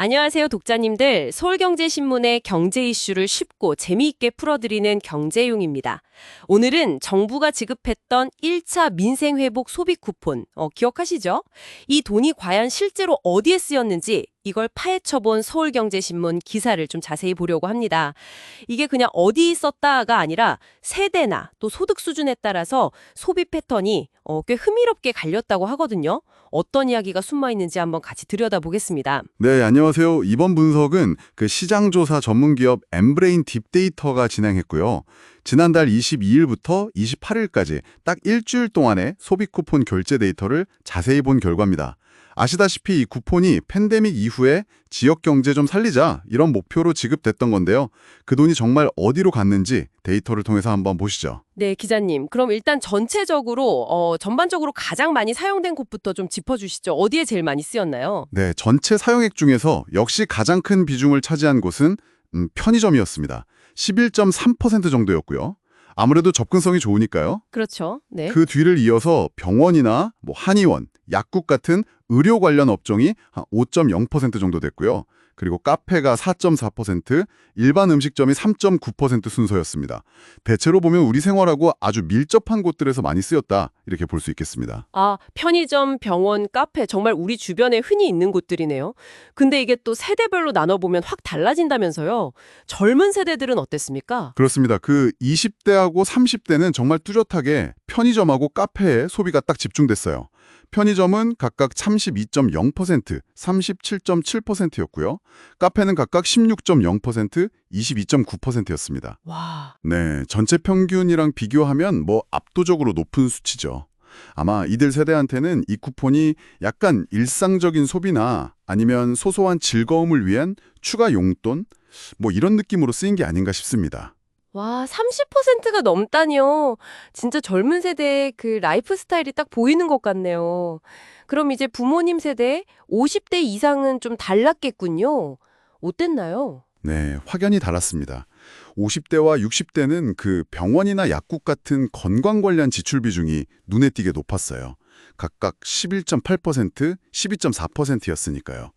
안녕하세요, 독자님들. 서울경제신문의 경제 이슈를 쉽고 재미있게 풀어드리는 경제용입니다. 오늘은 정부가 지급했던 1차 민생회복 소비 쿠폰, 어, 기억하시죠? 이 돈이 과연 실제로 어디에 쓰였는지 이걸 파헤쳐본 서울경제신문 기사를 좀 자세히 보려고 합니다. 이게 그냥 어디 있었다가 아니라 세대나 또 소득 수준에 따라서 소비 패턴이 어, 꽤 흥미롭게 갈렸다고 하거든요. 어떤 이야기가 숨어 있는지 한번 같이 들여다보겠습니다. 네, 안녕하세요. 이번 분석은 그 시장조사 전문기업 엠브레인 딥데이터가 진행했고요. 지난달 22일부터 28일까지 딱 일주일 동안의 소비 쿠폰 결제 데이터를 자세히 본 결과입니다. 아시다시피 이 쿠폰이 팬데믹 이후에 지역 경제 좀 살리자 이런 목표로 지급됐던 건데요. 그 돈이 정말 어디로 갔는지 데이터를 통해서 한번 보시죠. 네, 기자님. 그럼 일단 전체적으로 어, 전반적으로 가장 많이 사용된 곳부터 좀 짚어주시죠. 어디에 제일 많이 쓰였나요? 네, 전체 사용액 중에서 역시 가장 큰 비중을 차지한 곳은 음, 편의점이었습니다. 11.3% 정도였고요. 아무래도 접근성이 좋으니까요. 그렇죠. 네. 그 뒤를 이어서 병원이나 뭐 한의원, 약국 같은 의료 관련 업종이 한 5.0% 정도 됐고요. 그리고 카페가 4.4%, 일반 음식점이 3.9% 순서였습니다. 대체로 보면 우리 생활하고 아주 밀접한 곳들에서 많이 쓰였다 이렇게 볼 수 있겠습니다. 아, 편의점, 병원, 카페 정말 우리 주변에 흔히 있는 곳들이네요. 근데 이게 또 세대별로 나눠보면 확 달라진다면서요. 젊은 세대들은 어땠습니까? 그렇습니다. 그 20대하고 30대는 정말 뚜렷하게 편의점하고 카페에 소비가 딱 집중됐어요. 편의점은 각각 32.0%, 37.7%였고요. 카페는 각각 16.0%, 22.9%였습니다. 와, 네, 전체 평균이랑 비교하면 뭐 압도적으로 높은 수치죠. 아마 이들 세대한테는 이 쿠폰이 약간 일상적인 소비나 아니면 소소한 즐거움을 위한 추가 용돈 뭐 이런 느낌으로 쓰인 게 아닌가 싶습니다. 와, 30%가 넘다니요. 진짜 젊은 세대의 그 라이프 스타일이 딱 보이는 것 같네요. 그럼 이제 부모님 세대 50대 이상은 좀 달랐겠군요. 어땠나요? 네, 확연히 달랐습니다. 50대와 60대는 그 병원이나 약국 같은 건강 관련 지출 비중이 눈에 띄게 높았어요. 각각 11.8%, 12.4%였으니까요.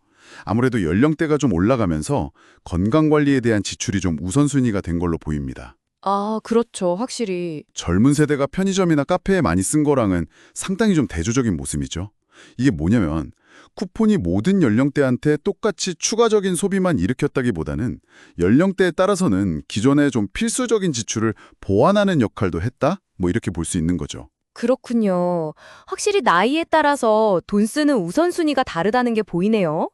아무래도 연령대가 좀 올라가면서 건강 관리에 대한 지출이 좀 우선순위가 된 걸로 보입니다. 아, 그렇죠. 확실히. 젊은 세대가 편의점이나 카페에 많이 쓴 거랑은 상당히 좀 대조적인 모습이죠. 이게 뭐냐면 쿠폰이 모든 연령대한테 똑같이 추가적인 소비만 일으켰다기보다는 연령대에 따라서는 기존의 좀 필수적인 지출을 보완하는 역할도 했다? 뭐 이렇게 볼 수 있는 거죠. 그렇군요. 확실히 나이에 따라서 돈 쓰는 우선순위가 다르다는 게 보이네요.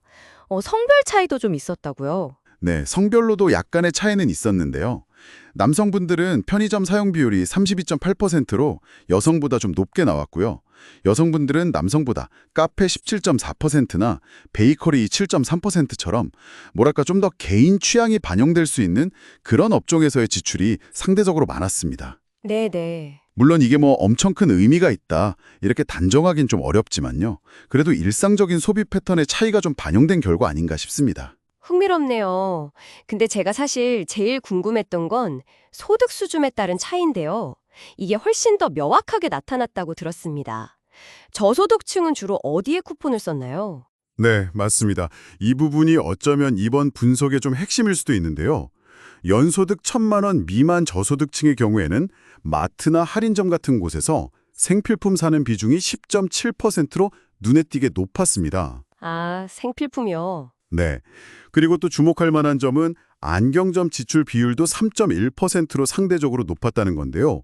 어, 성별 차이도 좀 있었다고요. 네, 성별로도 약간의 차이는 있었는데요. 남성분들은 편의점 사용 비율이 32.8%로 여성보다 좀 높게 나왔고요. 여성분들은 남성보다 카페 17.4%나 베이커리 7.3%처럼 뭐랄까 좀 더 개인 취향이 반영될 수 있는 그런 업종에서의 지출이 상대적으로 많았습니다. 네네. 물론 이게 뭐 엄청 큰 의미가 있다 이렇게 단정하긴 좀 어렵지만요. 그래도 일상적인 소비 패턴의 차이가 좀 반영된 결과 아닌가 싶습니다. 흥미롭네요. 근데 제가 사실 제일 궁금했던 건 소득 수준에 따른 차이인데요. 이게 훨씬 더 명확하게 나타났다고 들었습니다. 저소득층은 주로 어디에 쿠폰을 썼나요? 네, 맞습니다. 이 부분이 어쩌면 이번 분석의 좀 핵심일 수도 있는데요. 연소득 천만 원 미만 저소득층의 경우에는 마트나 할인점 같은 곳에서 생필품 사는 비중이 10.7%로 눈에 띄게 높았습니다. 아, 생필품이요. 네. 그리고 또 주목할 만한 점은 안경점 지출 비율도 3.1%로 상대적으로 높았다는 건데요.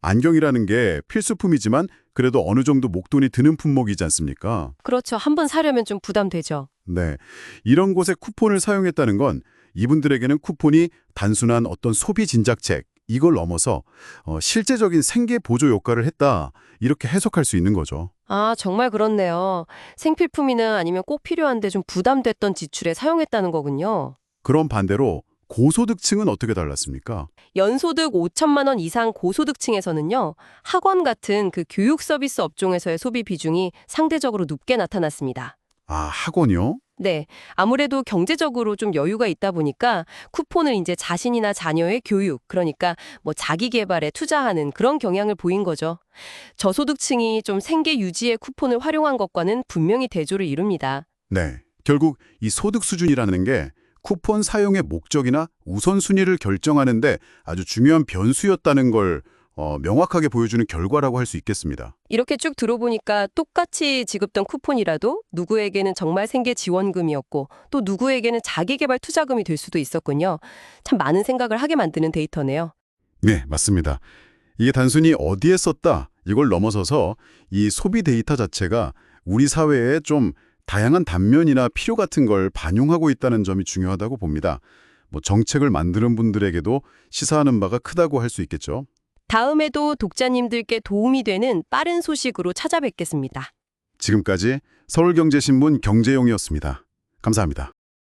안경이라는 게 필수품이지만 그래도 어느 정도 목돈이 드는 품목이지 않습니까? 그렇죠. 한번 사려면 좀 부담되죠. 네. 이런 곳에 쿠폰을 사용했다는 건 이분들에게는 쿠폰이 단순한 어떤 소비 진작책, 이걸 넘어서 어, 실제적인 생계 보조 효과를 했다. 이렇게 해석할 수 있는 거죠. 아, 정말 그렇네요. 생필품이나 아니면 꼭 필요한데 좀 부담됐던 지출에 사용했다는 거군요. 그런 반대로 고소득층은 어떻게 달랐습니까? 연소득 5천만 원 이상 고소득층에서는요, 학원 같은 그 교육 서비스 업종에서의 소비 비중이 상대적으로 높게 나타났습니다. 아, 학원이요? 네. 아무래도 경제적으로 좀 여유가 있다 보니까 쿠폰을 이제 자신이나 자녀의 교육, 그러니까 뭐 자기 개발에 투자하는 그런 경향을 보인 거죠. 저소득층이 좀 생계 유지에 쿠폰을 활용한 것과는 분명히 대조를 이룹니다. 네. 결국 이 소득 수준이라는 게 쿠폰 사용의 목적이나 우선순위를 결정하는데 아주 중요한 변수였다는 걸 어, 명확하게 보여주는 결과라고 할 수 있겠습니다. 이렇게 쭉 들어보니까 똑같이 지급된 쿠폰이라도 누구에게는 정말 생계 지원금이었고 또 누구에게는 자기개발 투자금이 될 수도 있었군요. 참 많은 생각을 하게 만드는 데이터네요. 네, 맞습니다. 이게 단순히 어디에 썼다 이걸 넘어서서 이 소비 데이터 자체가 우리 사회에 좀 다양한 단면이나 필요 같은 걸 반영하고 있다는 점이 중요하다고 봅니다. 뭐 정책을 만드는 분들에게도 시사하는 바가 크다고 할 수 있겠죠. 다음에도 독자님들께 도움이 되는 빠른 소식으로 찾아뵙겠습니다. 지금까지 서울경제신문 경제용이었습니다. 감사합니다.